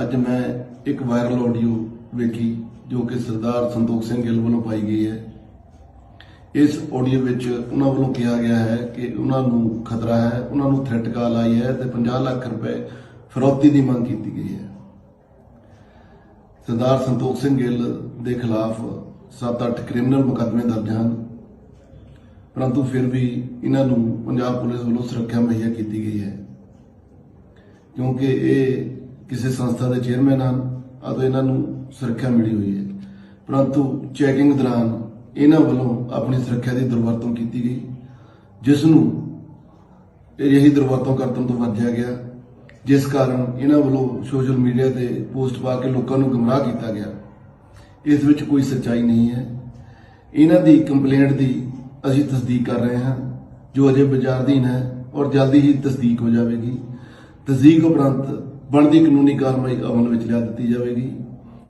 ਅੱਜ ਮੈਂ ਇੱਕ ਵਾਇਰਲ ਆਡੀਓ ਵੇਖੀ, ਜੋ ਕਿ ਸਰਦਾਰ ਸੰਤੋਖ ਸਿੰਘ ਗਿੱਲ ਵੱਲੋਂ ਪਾਈ ਗਈ ਹੈ। ਇਸ ਆਡੀਓ ਵਿੱਚ ਉਹਨਾਂ ਵੱਲੋਂ ਕਿਹਾ ਗਿਆ ਹੈ ਕਿ ਉਹਨਾਂ ਨੂੰ ਖਤਰਾ ਹੈ, ਉਹਨਾਂ ਨੂੰ ਥ੍ਰੈਟ ਕਾਲ ਆਈ ਹੈ ਤੇ 50 ਲੱਖ ਰੁਪਏ ਫਰੋਤੀ ਦੀ ਮੰਗ ਕੀਤੀ ਗਈ ਹੈ। ਸਰਦਾਰ ਸੰਤੋਖ ਸਿੰਘ ਗਿੱਲ ਦੇ ਖਿਲਾਫ 7-8 ਕ੍ਰਿਮੀਨਲ ਮੁਕੱਦਮੇ ਦਰਜ ਹਨ। ਪਰੰਤੂ ਫਿਰ ਵੀ ਇਹਨਾਂ ਨੂੰ ਪੰਜਾਬ ਪੁਲਿਸ ਵੱਲੋਂ ਸੁਰੱਖਿਆ ਮੁਹੱਈਆ ਕੀਤੀ ਗਈ ਹੈ। ਕਿਉਂਕਿ ਇਹ ਕਿਸੇ ਸੰਸਥਾ ਦੇ ਚੇਅਰਮੈਨ ਹਨ ਅਤੇ ਇਹਨਾਂ ਨੂੰ ਸੁਰੱਖਿਆ ਮਿਲੀ ਹੋਈ ਹੈ। ਪਰੰਤੂ ਚੈਕਿੰਗ ਦੌਰਾਨ ਇਹਨਾਂ ਵੱਲੋਂ ਆਪਣੀ ਸੁਰੱਖਿਆ ਦੀ ਦੁਰਵਰਤੋਂ ਕੀਤੀ ਗਈ, ਜਿਸ ਨੂੰ ਇਹੀ ਦੁਰਵਰਤੋਂ ਕਰਨ ਤੋਂ ਵਰਜਿਆ ਗਿਆ, ਜਿਸ ਕਾਰਨ ਇਹਨਾਂ ਵੱਲੋਂ ਸੋਸ਼ਲ ਮੀਡੀਆ ਤੇ ਪੋਸਟ ਪਾ ਕੇ ਲੋਕਾਂ ਨੂੰ ਗੁੰਮਰਾਹ ਕੀਤਾ ਗਿਆ। ਇਸ ਵਿੱਚ ਕੋਈ ਸੱਚਾਈ ਨਹੀਂ ਹੈ। ਇਹਨਾਂ ਦੀ ਕੰਪਲੇਂਟ ਦੀ ਅਸੀਂ ਤਸਦੀਕ ਕਰ ਰਹੇ ਹਾਂ, ਜੋ ਅਜੇ ਵਿਚਾਰਧੀਨ ਹੈ ਔਰ ਜਲਦੀ ਹੀ ਤਸਦੀਕ ਹੋ ਜਾਵੇਗੀ। ਤਸਦੀਕ ਉਪਰੰਤ ਬਣਦੀ ਕਾਨੂੰਨੀ ਕਾਰਵਾਈ ਅਮਲ ਵਿੱਚ ਲਿਆ ਦਿੱਤੀ ਜਾਵੇਗੀ।